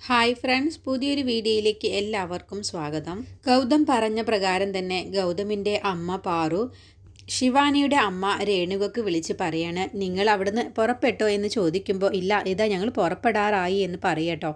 Hi friends പുതിയൊരു വീഡിയോയിലേക്ക് എല്ലാവർക്കും സ്വാഗതം. ഗൗതം പറഞ്ഞ പ്രകാരം തന്നെ ഗൗതമിന്റെ അമ്മ പാറു ശിവാനിയുടെ അമ്മ രേണുകക്ക് വിളിച്ച് പറയാണ് നിങ്ങൾ അവിടുന്ന് പുറപ്പെട്ടോ? എന്ന് ചോദിക്കുമ്പോൾ ഇല്ല ഇതാ ഞങ്ങൾ പുറപ്പെടാറായി എന്ന് പറയട്ടോ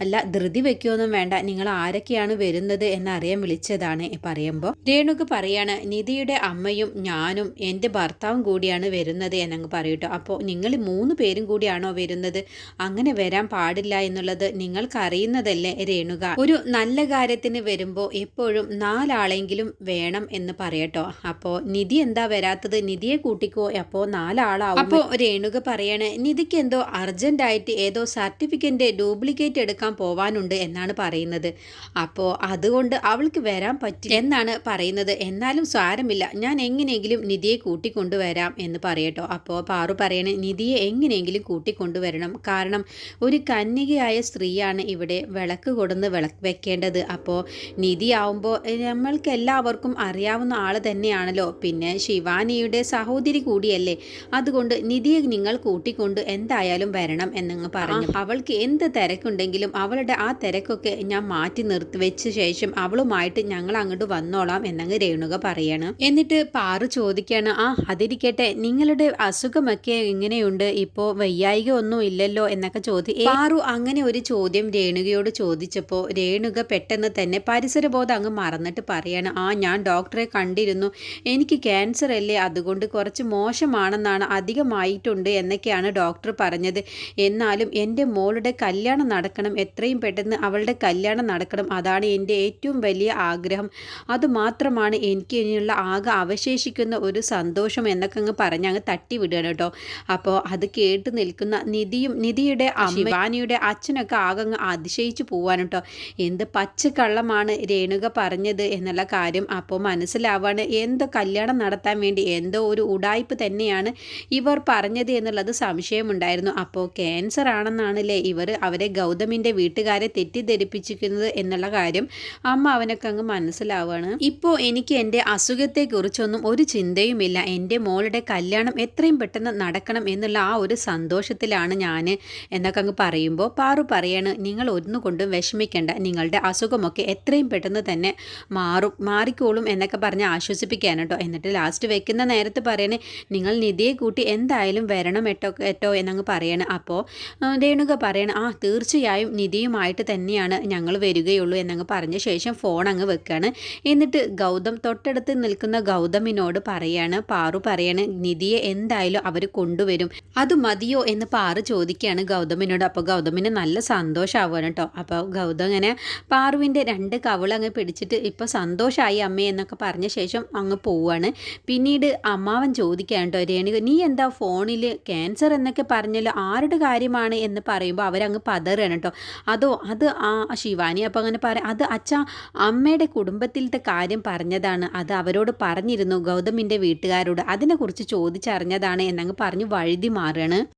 അല്ല ധൃതി വെക്കുകയൊന്നും വേണ്ട നിങ്ങൾ ആരൊക്കെയാണ് വരുന്നത് എന്നറിയാൻ വിളിച്ചതാണ് പറയുമ്പോൾ രേണുക പറയാണ് നിധിയുടെ അമ്മയും ഞാനും എന്റെ ഭർത്താവും കൂടിയാണ് വരുന്നത് എന്നങ്ങ് പറയട്ടോ അപ്പോൾ നിങ്ങൾ മൂന്ന് പേരും കൂടിയാണോ വരുന്നത്? അങ്ങനെ വരാൻ പാടില്ല എന്നുള്ളത് നിങ്ങൾക്കറിയുന്നതല്ലേ രേണുക? ഒരു നല്ല കാര്യത്തിന് വരുമ്പോൾ എപ്പോഴും നാലാളെങ്കിലും വേണം എന്ന് പറയട്ടോ അപ്പോൾ നിധി എന്താ വരാത്തത്? നിധിയെ കൂട്ടിക്കോ. അപ്പോൾ നാലാളാവും. അപ്പോൾ രേണുക പറയണേ നിധിക്ക് എന്തോ അർജന്റ് ആയിട്ട് ഏതോ സർട്ടിഫിക്കറ്റ് ഡ്യൂപ്ലിക്കേറ്റ് എടുക്കാൻ പോവാനുണ്ട് എന്നാണ് പറയുന്നത്. അപ്പോ അതുകൊണ്ട് അവൾക്ക് വരാൻ പറ്റി എന്നാണ് പറയുന്നത്. എന്നാലും സാരമില്ല. ഞാൻ എങ്ങനെയെങ്കിലും നിധിയെ കൂട്ടിക്കൊണ്ടുവരാം എന്ന് പറയട്ടോ. അപ്പോ പാറു പറയണേ നിധിയെ എങ്ങനെയെങ്കിലും കൂട്ടിക്കൊണ്ടുവരണം. കാരണം ഒരു കന്യകയായ സ്ത്രീയാണ് ഇവിടെ വിളക്ക് കൊടുന്ന് വിളക്ക് വെക്കേണ്ടത്. അപ്പോ നിധി ആവുമ്പോൾ നമ്മൾക്ക് എല്ലാവർക്കും അറിയാവുന്ന ആൾ തന്നെയാണല്ലോ. പിന്നെ ശിവാനിയുടെ സഹോദരി കൂടിയല്ലേ? അതുകൊണ്ട് നിധിയെ നിങ്ങൾ കൂട്ടിക്കൊണ്ട് എന്തായാലും വരണം എന്നങ്ങ് പറഞ്ഞു. അവൾക്ക് എന്ത് തിരക്കുണ്ടെങ്കിലും അവളുടെ ആ തിരക്കൊക്കെ ഞാൻ മാറ്റി നിർത്തി വെച്ച ശേഷം അവളുമായിട്ട് ഞങ്ങൾ അങ്ങോട്ട് വന്നോളാം എന്നങ്ങ് രേണുക പറയാണ്. എന്നിട്ട് പാറു ചോദിക്കാണ് ആ അതിരിക്കട്ടെ. നിങ്ങളുടെ അസുഖമൊക്കെ എങ്ങനെയുണ്ട്? ഇപ്പോൾ വയ്യായിക ഒന്നും ഇല്ലല്ലോ? എന്നൊക്കെ ചോദി പാറു അങ്ങനെ ഒരു ചോദ്യം രേണുകയോട് ചോദിച്ചപ്പോൾ രേണുക പെട്ടെന്ന് തന്നെ പരിസരബോധം അങ്ങ് മറന്നിട്ട് പറയാണ് ആ ഞാൻ ഡോക്ടറെ കണ്ടിരുന്നു. എനിക്ക് ക്യാൻസർ അല്ലേ അതുകൊണ്ട് കുറച്ച് മോശമാണെന്നാണ് അധികമായിട്ടുണ്ട് എന്നൊക്കെയാണ് ഡോക്ടർ പറഞ്ഞത്. എന്നാലും എന്റെ മോളുടെ കല്യാണം നടക്കണം. എത്രയും പെട്ടെന്ന് അവളുടെ കല്യാണം നടക്കണം. അതാണ് എന്റെ ഏറ്റവും വലിയ ആഗ്രഹം. അതുമാത്രമാണ് എനിക്ക് ഇനിയുള്ള ആകെ അവശേഷിക്കുന്ന ഒരു സന്തോഷം എന്നൊക്കെ അങ്ങ് പറഞ്ഞ് അങ്ങ് തട്ടി വിടുകയാണ് കേട്ടോ. അപ്പോൾ അത് കേട്ട് നിൽക്കുന്ന നിധിയും നിധിയുടെ ശിവാനിയുടെ അച്ഛനൊക്കെ ആകെ അങ്ങ് അതിശയിച്ചു പോവാൻ കേട്ടോ. എന്ത് പച്ചക്കള്ളമാണ് രേണുക പറഞ്ഞത് എന്നുള്ള കാര്യം അപ്പോൾ മനസ്സിലാവാണ്. എന്തോ കല്യാണം നടത്താൻ വേണ്ടി എന്തോ ഒരു ഉടായ്പ് തന്നെയാണ് ഇവർ പറഞ്ഞത് എന്നുള്ളത് സംശയമുണ്ടായിരുന്നു. അപ്പോൾ ക്യാൻസർ ആണെന്നാണല്ലേ ഇവർ അവരെ ഗൗതമിന്റെ വീട്ടുകാരെ തെറ്റിദ്ധരിപ്പിച്ചിരിക്കുന്നത് എന്നുള്ള കാര്യം അമ്മ അവനൊക്കെ അങ്ങ് മനസ്സിലാവുകയാണ് ഇപ്പോൾ എനിക്ക് എന്റെ അസുഖത്തെക്കുറിച്ചൊന്നും ഒരു ചിന്തയുമില്ല. എന്റെ മോളുടെ കല്യാണം എത്രയും പെട്ടെന്ന് നടക്കണം എന്നുള്ള ആ ഒരു സന്തോഷത്തിലാണ് ഞാൻ എന്നൊക്കെ അങ്ങ് പറയുമ്പോൾ പാറു പറയാണ് നിങ്ങൾ ഒന്നുകൊണ്ടും വിഷമിക്കേണ്ട. നിങ്ങളുടെ അസുഖമൊക്കെ എത്രയും പെട്ടെന്ന് തന്നെ മാറും മാറിക്കോളും എന്നൊക്കെ പറഞ്ഞ് ആശ്വസിപ്പിക്കാൻ എന്നിട്ട് ലാസ്റ്റ് വെക്കുന്ന നേരത്ത് പറയണേ നിങ്ങൾ നിധിയെ കൂട്ടി എന്തായാലും വരണം എട്ടോ എട്ടോ എന്നങ്ങ് പറയണം. അപ്പോൾ രേണുക പറയണ ആ തീർച്ചയായും നിധിയുമായിട്ട് തന്നെയാണ് ഞങ്ങൾ വരികയുള്ളൂ എന്നങ്ങ് പറഞ്ഞ ശേഷം ഫോൺ അങ്ങ് വെക്കുകയാണ് എന്നിട്ട് ഗൗതം തൊട്ടടുത്ത് നിൽക്കുന്ന ഗൗതമിനോട് പറയാണ് പാറു പറയാണ് നിധിയെ എന്തായാലും അവർ കൊണ്ടുവരും. അത് മതിയോ? എന്ന് പാറു ചോദിക്കുകയാണ് ഗൗതമിനോട്. അപ്പോൾ ഗൗതമിന് നല്ല സന്തോഷമാവുകയാണ് കേട്ടോ അപ്പോൾ ഗൗതം ഇങ്ങനെ പാറുവിന്റെ രണ്ട് കവിളങ്ങ് പിടിച്ചിട്ട് ഇപ്പോൾ സന്തോഷമായി അമ്മേ എന്നൊക്കെ പറഞ്ഞ ശേഷം അങ്ങ് പോവുകയാണ് പിന്നീട് അമ്മാവൻ ചോദിക്കാൻ കേട്ടോ രേണുക നീ എന്താ ഫോണിൽ ക്യാൻസർ എന്നൊക്കെ പറഞ്ഞല്ലോ ആരുടെ കാര്യമാണ്? എന്ന് പറയുമ്പോൾ അവരങ്ങ് പതറുകയാണ് കേട്ടോ. അതോ അത് ആ ശിവാനി അപ്പം അങ്ങനെ പറയാം അത് അച്ഛ അമ്മയുടെ കുടുംബത്തിലത്തെ കാര്യം പറഞ്ഞതാണ് അത് അവരോട് പറഞ്ഞിരുന്നു ഗൗതമിന്റെ വീട്ടുകാരോട്. അതിനെക്കുറിച്ച് ചോദിച്ചറിഞ്ഞതാണ് എന്നങ്ങ് പറഞ്ഞു വഴുതി മാറുകയാണ്.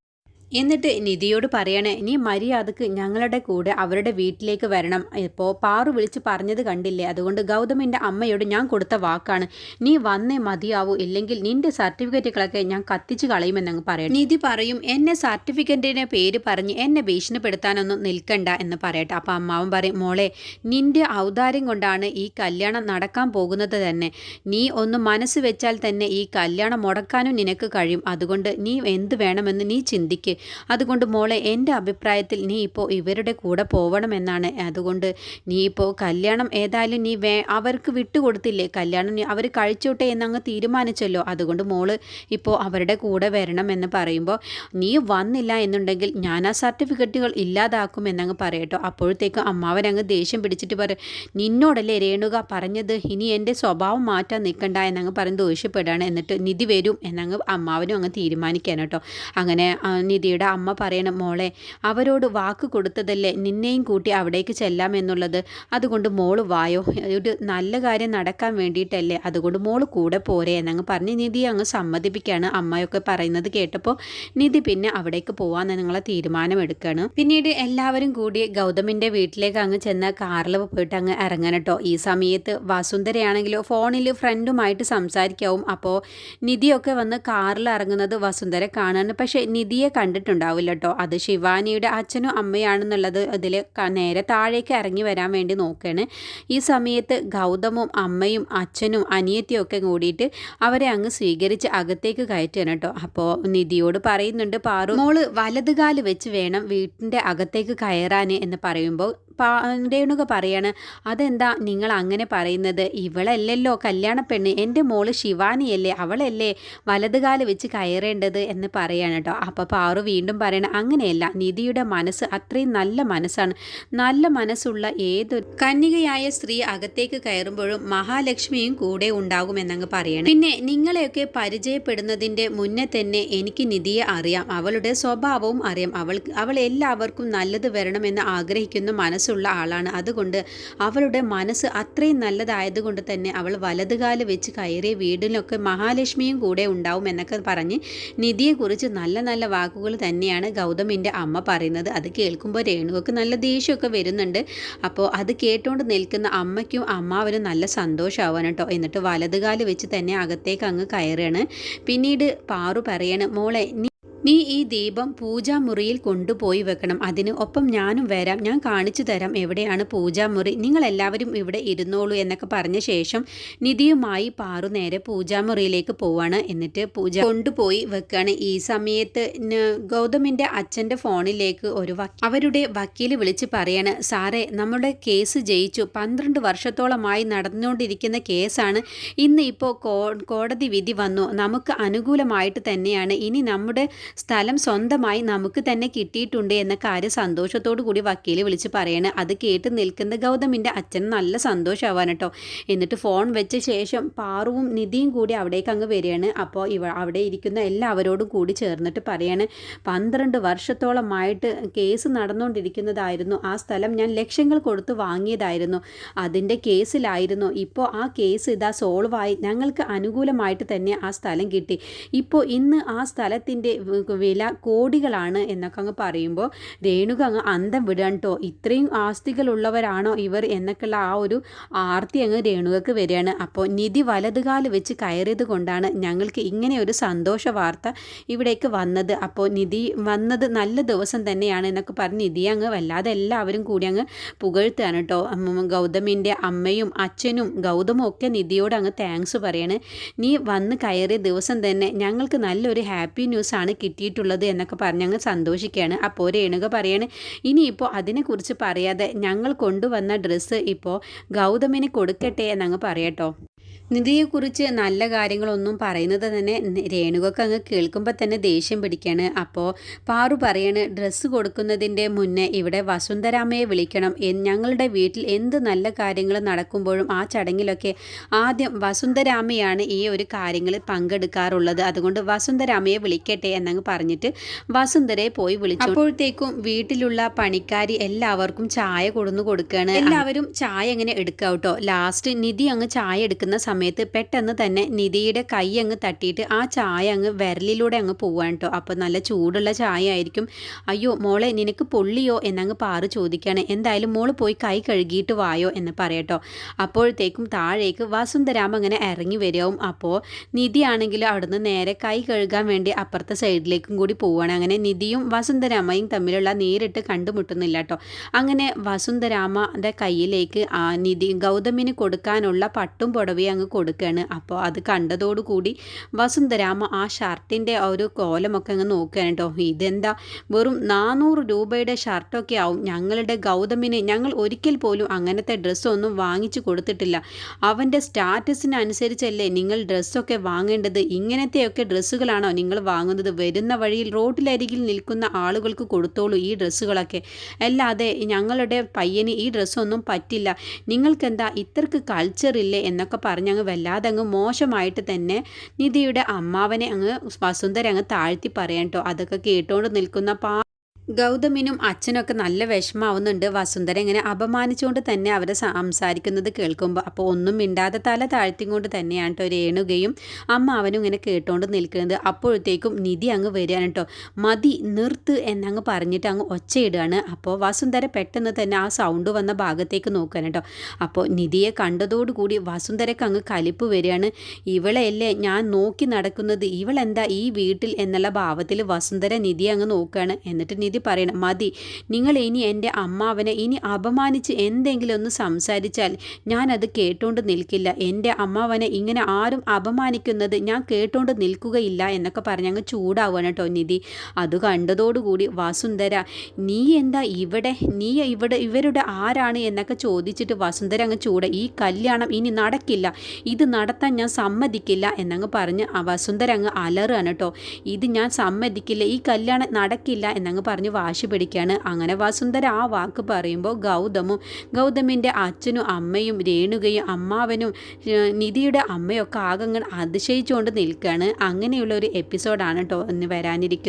എന്നിട്ട് നിധിയോട് പറയണേ നീ മര്യാദയ്ക്ക് ഞങ്ങളുടെ കൂടെ അവരുടെ വീട്ടിലേക്ക് വരണം. ഇപ്പോൾ പാറു വിളിച്ച് പറഞ്ഞത് കണ്ടില്ലേ? അതുകൊണ്ട് ഗൗതമിന്റെ അമ്മയോട് ഞാൻ കൊടുത്ത വാക്കാണ് നീ വന്നേ മതിയാവൂ ഇല്ലെങ്കിൽ നിന്റെ സർട്ടിഫിക്കറ്റുകളൊക്കെ ഞാൻ കത്തിച്ച് കളയുമെന്നങ്ങ് പറയണം നിധി പറയും എന്നെ സർട്ടിഫിക്കറ്റിന്റെ പേര് പറഞ്ഞ് എന്നെ ഭീഷണിപ്പെടുത്താനൊന്നും നിൽക്കണ്ട എന്ന് പറയട്ടെ. അപ്പോൾ അമ്മാവൻ പറയും മോളെ നിന്റെ ഔദാര്യം കൊണ്ടാണ് ഈ കല്യാണം നടക്കാൻ പോകുന്നത് തന്നെ. നീ ഒന്ന് മനസ്സ് വെച്ചാൽ തന്നെ ഈ കല്യാണം മുടക്കാനും നിനക്ക് കഴിയും. അതുകൊണ്ട് നീ എന്ത് വേണമെന്ന് നീ ചിന്തിക്ക്. അതുകൊണ്ട് മോളെ എന്റെ അഭിപ്രായത്തിൽ നീ ഇപ്പോൾ ഇവരുടെ കൂടെ പോവണമെന്നാണ്. അതുകൊണ്ട് നീ ഇപ്പോൾ കല്യാണം ഏതായാലും നീ വേ അവർക്ക് വിട്ടുകൊടുത്തില്ലേ? കല്യാണം നീ അവർ കഴിച്ചോട്ടെ എന്നങ്ങ് തീരുമാനിച്ചല്ലോ. അതുകൊണ്ട് മോൾ ഇപ്പോൾ അവരുടെ കൂടെ വരണം എന്ന് പറയുമ്പോൾ നീ വന്നില്ല എന്നുണ്ടെങ്കിൽ ഞാൻ ആ സർട്ടിഫിക്കറ്റുകൾ ഇല്ലാതാക്കും എന്നങ്ങ് പറയട്ടോ. അപ്പോഴത്തേക്കും അമ്മാവൻ അങ്ങ് ദേഷ്യം പിടിച്ചിട്ട് പറയും നിന്നോടല്ലേ രേണുക പറഞ്ഞത്? ഇനി എന്റെ സ്വഭാവം മാറ്റാൻ നിൽക്കണ്ട എന്നങ്ങ് പറഞ്ഞ് ദേഷ്യപ്പെടുകയാണ്. എന്നിട്ട് നിധി വരും എന്നങ്ങ് അമ്മാവനും അങ്ങ് തീരുമാനിക്കാൻ കേട്ടോ. അങ്ങനെ നിധി നിധിയുടെ അമ്മ പറയണം മോളെ അവരോട് വാക്ക് കൊടുത്തതല്ലേ നിന്നെയും കൂട്ടി അവിടേക്ക് ചെല്ലാം എന്നുള്ളത്? അതുകൊണ്ട് മോൾ വായോ? ഒരു നല്ല കാര്യം നടക്കാൻ വേണ്ടിയിട്ടല്ലേ? അതുകൊണ്ട് മോൾ കൂടെ പോരെ എന്നങ്ങ് പറഞ്ഞ് നിധി അങ്ങ് സമ്മതിപ്പിക്കുകയാണ് അമ്മയൊക്കെ പറയുന്നത് കേട്ടപ്പോൾ നിധി പിന്നെ അവിടേക്ക് പോകാൻ നിങ്ങളെ തീരുമാനമെടുക്കുകയാണ്. പിന്നീട് എല്ലാവരും കൂടി ഗൗതമിന്റെ വീട്ടിലേക്ക് അങ്ങ് ചെന്ന് കാറിൽ പോയിട്ട് അങ്ങ് ഇറങ്ങണം കേട്ടോ. ഈ സമയത്ത് വസുന്ധരയാണെങ്കിലോ ഫോണിൽ ഫ്രണ്ടുമായിട്ട് സംസാരിക്കാവും. അപ്പോൾ നിധിയൊക്കെ വന്ന് കാറിൽ ഇറങ്ങുന്നത് വസുന്ധര കാണാൻ. പക്ഷേ നിധിയെ കണ്ടിട്ട് കണ്ടിട്ടുണ്ടാവില്ല കേട്ടോ അത് ശിവാനിയുടെ അച്ഛനും അമ്മയാണെന്നുള്ളത് അതിൽ നേരെ താഴേക്ക് ഇറങ്ങി വരാൻ വേണ്ടി നോക്കുകയാണ് ഈ സമയത്ത് ഗൗതമും അമ്മയും അച്ഛനും അനിയത്തിയും ഒക്കെ കൂടിയിട്ട് അവരെ അങ്ങ് സ്വീകരിച്ച് അകത്തേക്ക് കയറ്റുകയാണ് കേട്ടോ. അപ്പോൾ നിധിയോട് പറയുന്നുണ്ട് പാറു മോൾ വലതുകാൽ വെച്ച് വേണം വീട്ടിന്റെ അകത്തേക്ക് കയറാൻ എന്ന് പറയുമ്പോൾ രേണുക പറയാണ് അതെന്താ നിങ്ങൾ അങ്ങനെ പറയുന്നത്? ഇവളല്ലല്ലോ കല്യാണ പെണ്ണ്. എന്റെ മോൾ ശിവാനിയല്ലേ അവളല്ലേ വലതുകാൽ വെച്ച് കയറേണ്ടത്? എന്ന് പറയാണ് കേട്ടോ. അപ്പോൾ പാറു വീണ്ടും പറയണം അങ്ങനെയല്ല നിധിയുടെ മനസ്സ് അത്രയും നല്ല മനസ്സാണ്. നല്ല മനസ്സുള്ള ഏതൊരു കന്യകയായ സ്ത്രീ അകത്തേക്ക് കയറുമ്പോഴും മഹാലക്ഷ്മിയും കൂടെ ഉണ്ടാകുമെന്നങ്ങ് പറയണം. പിന്നെ നിങ്ങളെയൊക്കെ പരിചയപ്പെടുന്നതിന്റെ മുന്നേ തന്നെ എനിക്ക് നിധിയെ അറിയാം. അവളുടെ സ്വഭാവവും അറിയാം. അവൾ അവൾ എല്ലാവർക്കും നല്ലത് വരണമെന്ന് ആഗ്രഹിക്കുന്ന മനസ്സുള്ള ആളാണ്. അതുകൊണ്ട് അവളുടെ മനസ്സ് അത്രയും നല്ലതായതുകൊണ്ട് തന്നെ അവൾ വലതുകാൽ വെച്ച് കയറിയ വീടിലൊക്കെ മഹാലക്ഷ്മിയും കൂടെ ഉണ്ടാവും എന്നൊക്കെ പറഞ്ഞ് നിധിയെക്കുറിച്ച് നല്ല നല്ല വാക്കുകൾ തന്നെയാണ് ഗൗതമിന്റെ അമ്മ പറയുന്നത്. അത് കേൾക്കുമ്പോൾ രേണുവൊക്കെ നല്ല ദേഷ്യമൊക്കെ വരുന്നുണ്ട്. അപ്പോൾ അത് കേട്ടുകൊണ്ട് നിൽക്കുന്ന അമ്മയ്ക്കും അമ്മാവനും നല്ല സന്തോഷമാവാൻ കേട്ടോ. എന്നിട്ട് വലതുകാൽ വെച്ച് തന്നെ അകത്തേക്ക് അങ്ങ് കയറുകയാണ്. പിന്നീട് പാറു പറയാണ് മോളെ നീ നീ ഈ ദീപം പൂജാമുറിയിൽ കൊണ്ടുപോയി വെക്കണം. അതിന് ഒപ്പം ഞാനും വരാം. ഞാൻ കാണിച്ചു തരാം എവിടെയാണ് പൂജാമുറി. നിങ്ങളെല്ലാവരും ഇവിടെ ഇരുന്നോളൂ എന്നൊക്കെ പറഞ്ഞ ശേഷം നിധിയുമായി പാറു നേരെ പൂജാമുറിയിലേക്ക് പോവാണ്. എന്നിട്ട് പൂജ കൊണ്ടുപോയി വെക്കുകയാണ് ഈ സമയത്ത് ഗൗതമിന്റെ അച്ഛന്റെ ഫോണിലേക്ക് ഒരു അവരുടെ വക്കീൽ വിളിച്ച് പറയാണ് സാറേ നമ്മുടെ കേസ് ജയിച്ചു. പന്ത്രണ്ട് വർഷത്തോളമായി നടന്നുകൊണ്ടിരിക്കുന്ന കേസാണ്. ഇന്ന് ഇപ്പോൾ കോടതി വിധി വന്നു. നമുക്ക് അനുകൂലമായിട്ട് തന്നെയാണ്. ഇനി നമ്മുടെ സ്ഥലം സ്വന്തമായി നമുക്ക് തന്നെ കിട്ടിയിട്ടുണ്ട് എന്ന കാര്യം സന്തോഷത്തോടു കൂടി വക്കീൽ വിളിച്ച് പറയണേ. അത് കേട്ട് നിൽക്കുന്ന ഗൗതമിന്റെ അച്ഛൻ നല്ല സന്തോഷമാവാൻ കേട്ടോ എന്നിട്ട് ഫോൺ വെച്ച ശേഷം പാറുവും നിധിയും കൂടി അവിടേക്ക് അങ്ങ് വരികയാണ്. അപ്പോൾ ഇവ അവിടെ ഇരിക്കുന്ന എല്ലാവരോടും കൂടി ചേർന്നിട്ട് പറയാണ് പന്ത്രണ്ട് വർഷത്തോളമായിട്ട് കേസ് നടന്നുകൊണ്ടിരിക്കുന്നതായിരുന്നു ആ സ്ഥലം ഞാൻ ലക്ഷങ്ങൾ കൊടുത്ത് വാങ്ങിയതായിരുന്നു. അതിന്റെ കേസിലായിരുന്നു. ഇപ്പോൾ ആ കേസ് ഇതാ സോൾവായി. ഞങ്ങൾക്ക് അനുകൂലമായിട്ട് തന്നെ ആ സ്ഥലം കിട്ടി. ഇപ്പോൾ ഇന്ന് ആ സ്ഥലത്തിന്റെ വില കോടികളാണ് എന്നൊക്കെ അങ്ങ് പറയുമ്പോൾ രേണുക അങ്ങ് അന്തം വിടാൻ കേട്ടോ. ഇത്രയും ആസ്തികളുള്ളവരാണോ ഇവർ എന്നൊക്കെയുള്ള ആ ഒരു ആർത്തി അങ്ങ് രേണുകക്ക് വരികയാണ്. അപ്പോൾ നിധി വലതുകാൽ വെച്ച് കയറിയത് കൊണ്ടാണ് ഞങ്ങൾക്ക് ഇങ്ങനെ ഒരു സന്തോഷ വാർത്ത ഇവിടേക്ക് വന്നത്. അപ്പോൾ നിധി വന്നത് നല്ല ദിവസം തന്നെയാണ് എന്നൊക്കെ പറഞ്ഞ് നിധി അങ്ങ് വല്ലാതെ എല്ലാവരും കൂടി അങ്ങ് പുകഴ്ത്തുകയാണ് കേട്ടോ. ഗൗതമിന്റെ അമ്മയും അച്ഛനും ഗൗതമും ഒക്കെ നിധിയോട് അങ്ങ് താങ്ക്സ് പറയാണ്. നീ വന്ന് കയറിയ ദിവസം തന്നെ ഞങ്ങൾക്ക് നല്ലൊരു ഹാപ്പി ന്യൂസാണ് കിട്ടിയിട്ടുള്ളത് എന്നൊക്കെ പറഞ്ഞ് അങ്ങ് സന്തോഷിക്കുകയാണ്. അപ്പോൾ രേണുക പറയാണ് ഇനിയിപ്പോൾ അതിനെക്കുറിച്ച് പറയാതെ ഞങ്ങൾ കൊണ്ടുവന്ന ഡ്രസ്സ് ഇപ്പോൾ ഗൗതമിന് കൊടുക്കട്ടെ എന്നങ്ങ് പറയട്ടോ. നിധിയെക്കുറിച്ച് നല്ല കാര്യങ്ങളൊന്നും പറയുന്നത് തന്നെ രേണുകൊക്കെ അങ്ങ് കേൾക്കുമ്പോൾ തന്നെ ദേഷ്യം പിടിക്കുകയാണ് അപ്പോൾ പാറു പറയാണ് ഡ്രസ്സ് കൊടുക്കുന്നതിന്റെ മുന്നേ ഇവിടെ വസുന്ധരാമയെ വിളിക്കണം. ഞങ്ങളുടെ വീട്ടിൽ എന്ത് നല്ല കാര്യങ്ങൾ നടക്കുമ്പോഴും ആ ചടങ്ങിലൊക്കെ ആദ്യം വസുന്ധരാമയാണ് ഈ ഒരു കാര്യങ്ങളിൽ പങ്കെടുക്കാറുള്ളത്. അതുകൊണ്ട് വസുന്ധരാമയെ വിളിക്കട്ടെ എന്നങ്ങ് പറഞ്ഞിട്ട് വസുന്ധരയെ പോയി വിളിച്ചു. അപ്പോഴത്തേക്കും വീട്ടിലുള്ള പണിക്കാരി എല്ലാവർക്കും ചായ കൊടുന്നു കൊടുക്കുകയാണ് എല്ലാവരും ചായ എങ്ങനെ എടുക്കാം കേട്ടോ. ലാസ്റ്റ് നിധി അങ്ങ് ചായ എടുക്കുന്ന സമയത്ത് പെട്ടെന്ന് തന്നെ നിധിയുടെ കൈ അങ്ങ് തട്ടിയിട്ട് ആ ചായ അങ്ങ് വിരലിലൂടെ അങ്ങ് പോവാണ് കേട്ടോ. അപ്പോൾ നല്ല ചൂടുള്ള ചായ ആയിരിക്കും. അയ്യോ മോളെ നിനക്ക് പൊള്ളിയോ എന്നങ്ങ് പാറ് ചോദിക്കുകയാണ്. എന്തായാലും മോൾ പോയി കൈ കഴുകിയിട്ട് വായോ എന്ന് പറയട്ടോ അപ്പോഴത്തേക്കും താഴേക്ക് വസുന്ധരാമ അങ്ങനെ ഇറങ്ങി വരികയും അപ്പോൾ നിധിയാണെങ്കിൽ അവിടുന്ന് നേരെ കൈ കഴുകാൻ വേണ്ടി അപ്പുറത്തെ സൈഡിലേക്കും കൂടി പോവുകയാണ് അങ്ങനെ നിധിയും വസുന്ധരാമയും തമ്മിലുള്ള നേരിട്ട് കണ്ടുമുട്ടുന്നില്ല കേട്ടോ. അങ്ങനെ വസുന്ധരാമന്റെ കയ്യിലേക്ക് നിധി ഗൗതമിന് കൊടുക്കാനുള്ള പട്ടും പുടവയും അങ്ങ് കൊടുക്കുകയാണ് അപ്പോൾ അത് കണ്ടതോടുകൂടി വസുന്ധരാമ ആ ഷർട്ടിന്റെ ഒരു കോലമൊക്കെ അങ്ങ് നോക്കുകയാണ് കേട്ടോ. ഇതെന്താ? വെറും നാനൂറ് രൂപയുടെ ഷർട്ടൊക്കെ ആവും. ഞങ്ങളുടെ ഗൗതമിന് ഞങ്ങൾ ഒരിക്കൽ പോലും അങ്ങനത്തെ ഡ്രസ്സൊന്നും വാങ്ങിച്ചു കൊടുത്തിട്ടില്ല. അവന്റെ സ്റ്റാറ്റസിനനുസരിച്ചല്ലേ നിങ്ങൾ ഡ്രസ്സൊക്കെ വാങ്ങേണ്ടത്? ഇങ്ങനത്തെയൊക്കെ ഡ്രസ്സുകളാണോ നിങ്ങൾ വാങ്ങുന്നത്? വരുന്ന വഴിയിൽ റോഡിലരികിൽ നിൽക്കുന്ന ആളുകൾക്ക് കൊടുത്തോളൂ ഈ ഡ്രസ്സുകളൊക്കെ. അല്ലാതെ ഞങ്ങളുടെ പയ്യന് ഈ ഡ്രസ്സൊന്നും പറ്റില്ല. നിങ്ങൾക്കെന്താ? ഇത്രക്ക് കൾച്ചർ ഇല്ലേ എന്നൊക്കെ പറഞ്ഞ് അങ്ങ് വല്ലാതെ അങ്ങ് മോശമായിട്ട് തന്നെ നിധിയുടെ അമ്മാവനെ അങ്ങ് വസുന്ധര അങ്ങ് താഴ്ത്തി പറയാൻ കേട്ടോ അതൊക്കെ കേട്ടുകൊണ്ട് നിൽക്കുന്ന പാ ഗൗതമിനും അച്ഛനൊക്കെ നല്ല വിഷമാവുന്നുണ്ട്. വസുന്ധര ഇങ്ങനെ അപമാനിച്ചുകൊണ്ട് തന്നെ അവരെ സംസാരിക്കുന്നത് കേൾക്കുമ്പോൾ അപ്പോൾ ഒന്നും മിണ്ടാതെ തല താഴ്ത്തിക്കൊണ്ട് തന്നെയാണ് കേട്ടോ രേണുകയും അമ്മ അവനും ഇങ്ങനെ കേട്ടുകൊണ്ട് നിൽക്കുന്നത്. അപ്പോഴത്തേക്കും നിധി അങ്ങ് വരികയാണ് കേട്ടോ മതി നിർത്ത് എന്നങ്ങ് പറഞ്ഞിട്ട് അങ്ങ് ഒച്ചയിടുകയാണ്. അപ്പോൾ വസുന്ധര പെട്ടെന്ന് തന്നെ ആ സൗണ്ട് വന്ന ഭാഗത്തേക്ക് നോക്കാൻ കേട്ടോ അപ്പോൾ നിധിയെ കണ്ടതോടുകൂടി വസുന്ധരക്ക് അങ്ങ് കലിപ്പ് വരികയാണ്. ഇവളെയല്ലേ ഞാൻ നോക്കി നടക്കുന്നത്? ഇവളെന്താ ഈ വീട്ടിൽ? എന്നുള്ള ഭാവത്തിൽ വസുന്ധര നിധി അങ്ങ് നോക്കുകയാണ്. എന്നിട്ട് നിധി പറയണം. മതി. നിങ്ങൾ ഇനി എന്റെ അമ്മാവനെ ഇനി അപമാനിച്ച് എന്തെങ്കിലും ഒന്ന് സംസാരിച്ചാൽ ഞാനത് കേട്ടുകൊണ്ട് നിൽക്കില്ല. എന്റെ അമ്മാവനെ ഇങ്ങനെ ആരും അപമാനിക്കുന്നത് ഞാൻ കേട്ടുകൊണ്ട് നിൽക്കുകയില്ല എന്നൊക്കെ പറഞ്ഞ് അങ്ങ് ചൂടാവുകയാണ് കേട്ടോ നിധി. അത് കണ്ടതോടുകൂടി വസുന്ധര നീ എന്താ ഇവിടെ? നീ ഇവിടെ ഇവരുടെ ആരാണ്? എന്നൊക്കെ ചോദിച്ചിട്ട് വസുന്ധര അങ്ങ് ചൂട ഈ കല്യാണം ഇനി നടക്കില്ല. ഇത് നടത്താൻ ഞാൻ സമ്മതിക്കില്ല. എന്നങ്ങ് പറഞ്ഞ് വസുന്ധര അങ്ങ് അലറുകയാണ് കേട്ടോ. ഇത് ഞാൻ സമ്മതിക്കില്ല. ഈ കല്യാണം നടക്കില്ല. എന്നങ്ങ് പറഞ്ഞ് വാശി പിടിക്കുകയാണ് അങ്ങനെ വസുന്ധര ആ വാക്ക് പറയുമ്പോൾ ഗൗതമും ഗൗതമിന്റെ അച്ഛനും അമ്മയും രേണുകയും അമ്മാവനും നിധിയുടെ അമ്മയൊക്കെ ആകങ്ങൾ അതിശയിച്ചുകൊണ്ട് നിൽക്കുകയാണ് അങ്ങനെയുള്ള ഒരു എപ്പിസോഡാണ് കേട്ടോ ഇന്ന് വരാനിരിക്കുന്നത്.